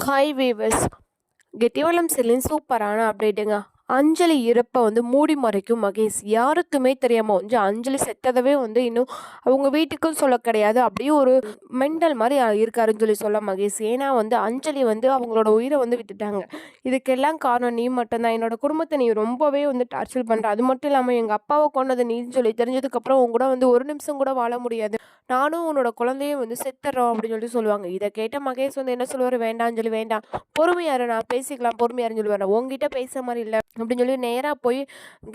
Hi viewers கெட்டிவளம் செல்லின் சூப்பரான அப்டேட்டுங்க அஞ்சலி இறப்பை வந்து மூடி மறைக்கும் மகேஷ் யாருக்குமே தெரியாமல் வந்து அஞ்சலி செத்ததவே வந்து இன்னும் அவங்க வீட்டுக்கும் சொல்ல கிடையாது. அப்படியே ஒரு மெண்டல் மாதிரி இருக்காருன்னு சொல்லி சொல்ல மகேஷ். ஏன்னா வந்து அஞ்சலி வந்து அவங்களோட உயிரை வந்து விட்டுட்டாங்க. இதுக்கெல்லாம் காரணம் நீ மட்டும்தான். என்னோட குடும்பத்தை நீ ரொம்பவே வந்து டார்ச்சர் பண்ணுற அது மட்டும் இல்லாமல் எங்கள் அப்பாவை கொண்டது நீன்னு சொல்லி தெரிஞ்சதுக்கப்புறம் உங்க கூட வந்து ஒரு நிமிஷம் கூட வாழ முடியாது. நானும் உன்னோட குழந்தையும் வந்து செத்துறோம் அப்படின்னு சொல்லி சொல்லுவாங்க. இதை கேட்ட மகேஷ் வந்து என்ன சொல்லுவார்? வேண்டாம் சொல்லி வேண்டாம். பொறுமையாரு நான் பேசிக்கலாம். பொறுமையாருன்னு சொல்லுவார். உங்ககிட்ட பேசுகிற மாதிரி இல்லை. அப்படின்னு சொல்லி நேராக போய்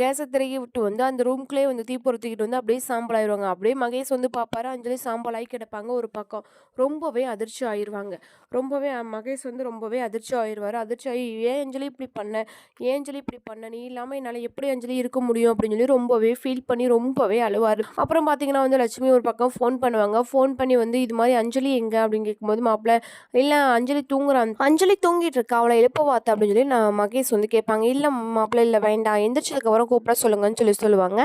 கேஸை திரைக்கி விட்டு வந்து அந்த ரூம்குள்ளேயே வந்து தீ பொறுத்திக்கிட்டு வந்து அப்படியே சாம்பல் ஆயிடுவாங்க. அப்படியே மகேஷ் வந்து பார்ப்பாரு அஞ்சலி சாம்பலாகி கிடப்பாங்க ஒரு பக்கம். ரொம்பவே அதிர்ச்சி ஆயிடுவாங்க ரொம்பவே மகேஷ் வந்து ரொம்பவே அதிர்ச்சி ஆயிடுவார் அதிர்ச்சி ஆகி ஏன் அஞ்சலி இப்படி பண்ண? ஏன் அஞ்சலி இப்படி பண்ண? நீ இல்லாமல் என்னால் எப்படி அஞ்சலி இருக்க முடியும்? அப்படின்னு சொல்லி ரொம்பவே ஃபீல் பண்ணி ரொம்பவே அழுவார். அப்புறம் பார்த்தீங்கன்னா வந்து லட்சுமி ஒரு பக்கம் ஃபோன் பண்ணுவாங்க. ஃபோன் பண்ணி வந்து இது மாதிரி அஞ்சலி எங்கே? அப்படின்னு கேட்கும்போது மாப்பிள்ளை இல்லை அஞ்சலி தூங்குறான். அஞ்சலி தூங்கிட்டு இருக்கா? அவளை எழுப்ப பார்த்த அப்படின்னு சொல்லி நான் மகேஷ் வந்து கேட்பாங்க. இல்லை மாப்பிள்ளை இல்லை வேண்டாம். எந்திரிச்சதுக்கப்புறம் கூப்பிட சொல்லுங்கன்னு சொல்லி சொல்லுவாங்க.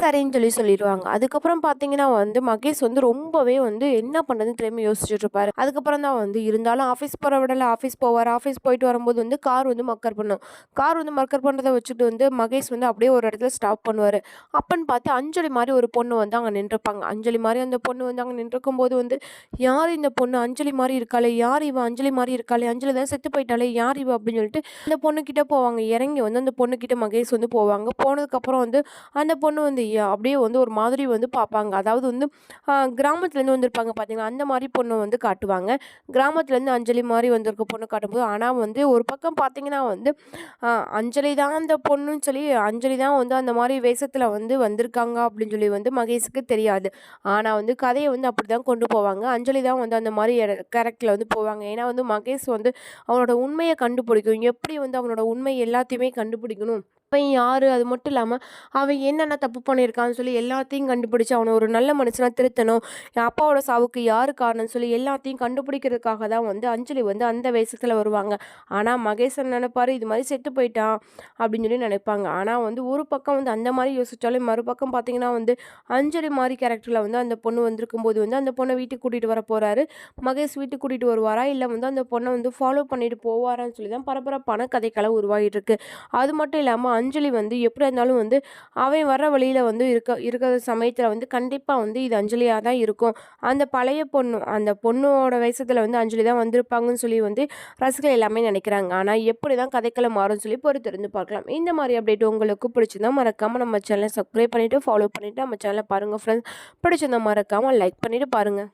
சரின்னு சொல்லி சொல்லிடுவாங்க. அதுக்கப்புறம் பார்த்தீங்கன்னா வந்து மகேஷ் வந்து ரொம்பவே வந்து என்ன பண்ணுறதுன்னு திரும்பி யோசிச்சுட்டு இருப்பாரு அதுக்கப்புறம் தான் வந்து இருந்தாலும் ஆஃபீஸ் போகிற விடல. ஆஃபீஸ் போவார். ஆஃபீஸ் போயிட்டு வரும்போது வந்து கார் வந்து மக்கர் பண்ணும். கார் வந்து மக்கர் பண்ணுறதை வச்சுட்டு வந்து மகேஷ் வந்து அப்படியே ஒரு இடத்துல ஸ்டாப் பண்ணுவார். அப்பன்னு பார்த்து அஞ்சலி மாதிரி ஒரு பொண்ணு வந்து அங்கே நின்றுப்பாங்க. அஞ்சலி மாதிரி அந்த பொண்ணு வந்து அங்கே நின்றுக்கும் போது வந்து யார் இந்த பொண்ணு? அஞ்சலி மாதிரி இருக்காளே. யார் இவ? அஞ்சலி மாதிரி இருக்காளே. அஞ்சலி தான் செத்து போயிட்டாலே யார் இவ? அப்படின்னு சொல்லிட்டு அந்த பொண்ணுக்கிட்ட போவாங்க. இறங்கி வந்து அந்த பொண்ணுக்கிட்ட மகேஷ் வந்து போவாங்க. போனதுக்கப்புறம் வந்து அந்த பொண்ணு வந்து அப்படியே வந்து ஒரு மாதிரி வந்து பார்ப்பாங்க. அதாவது வந்து கிராமத்துலேருந்து வந்திருப்பாங்க பார்த்தீங்கன்னா அந்த மாதிரி பொண்ணு வந்து காட்டுவாங்க. கிராமத்துலேருந்து அஞ்சலி மாதிரி வந்திருக்க பொண்ணு காட்டும்போது ஆனால் வந்து ஒரு பக்கம் பார்த்தீங்கன்னா வந்து அஞ்சலி தான் அந்த பொண்ணுன்னு சொல்லி அஞ்சலி தான் வந்து அந்த மாதிரி வேஷத்தில் வந்து வந்திருக்காங்க அப்படின்னு சொல்லி வந்து மகேஷுக்கு தெரியாது. ஆனால் வந்து கதையை வந்து அப்படி தான் கொண்டு போவாங்க. அஞ்சலி தான் வந்து அந்த மாதிரி கேரக்டரில் வந்து போவாங்க. ஏன்னா வந்து மகேஷ் வந்து அவனோட உண்மையை கண்டுபிடிக்கும். எப்படி வந்து அவனோட உண்மை எல்லாத்தையுமே கண்டு கண்டுபிடிக்கணும். அவன் யார் அது மட்டும் இல்லாமல் அவன் என்னென்ன தப்பு பண்ணியிருக்கான்னு சொல்லி எல்லாத்தையும் கண்டுபிடிச்சி அவனை ஒரு நல்ல மனுஷனாக திருத்தணும். என் அப்பாவோட சாவுக்கு யார் காரணம்னு சொல்லி எல்லாத்தையும் கண்டுபிடிக்கிறதுக்காக தான் வந்து அஞ்சலி வந்து அந்த வயசுல வருவாங்க. ஆனால் மகேசன் நினைப்பார் இது மாதிரி செத்து போயிட்டான் அப்படின்னு சொல்லி நினைப்பாங்க. ஆனால் வந்து ஒரு பக்கம் வந்து அந்த மாதிரி யோசிச்சாலும் மறுபக்கம் பார்த்தீங்கன்னா வந்து அஞ்சலி மாதிரி கேரக்டரில் வந்து அந்த பொண்ணு வந்திருக்கும் போது வந்து அந்த பொண்ணை வீட்டுக்கு கூட்டிகிட்டு வர போகிறாரு மகேஷ் வீட்டுக்கு கூட்டிகிட்டு வருவாரா? இல்லை வந்து அந்த பொண்ணை வந்து ஃபாலோ பண்ணிட்டு போவாரான்னு சொல்லி தான் பரபரப்பான கதைக்களை உருவாகிட்டு இருக்கு. அது மட்டும் இல்லாமல் அஞ்சலி வந்து எப்படி இருந்தாலும் வந்து அவன் வர வழியில் வந்து இருக்க இருக்கிற சமயத்தில் வந்து கண்டிப்பாக வந்து இது அஞ்சலியாக தான் இருக்கும். அந்த பழைய பொண்ணு அந்த பொண்ணோட வயசத்தில் வந்து அஞ்சலி தான் வந்திருப்பாங்கன்னு சொல்லி வந்து ரசிகர்கள் எல்லாமே நினைக்கிறாங்க. ஆனால் எப்படி தான் கதைக்களை மாறும்னு சொல்லி பொறுத்திருந்து பார்க்கலாம். இந்த மாதிரி அப்டேட் உங்களுக்கு பிடிச்சிருந்தா மறக்காமல் நம்ம சேனலை சப்ஸ்கிரைப் பண்ணிவிட்டு ஃபாலோ பண்ணிவிட்டு நம்ம சேனலை பாருங்கள் ஃப்ரெண்ட்ஸ் பிடிச்சிருந்தா மறக்காமல் லைக் பண்ணிவிட்டு பாருங்கள்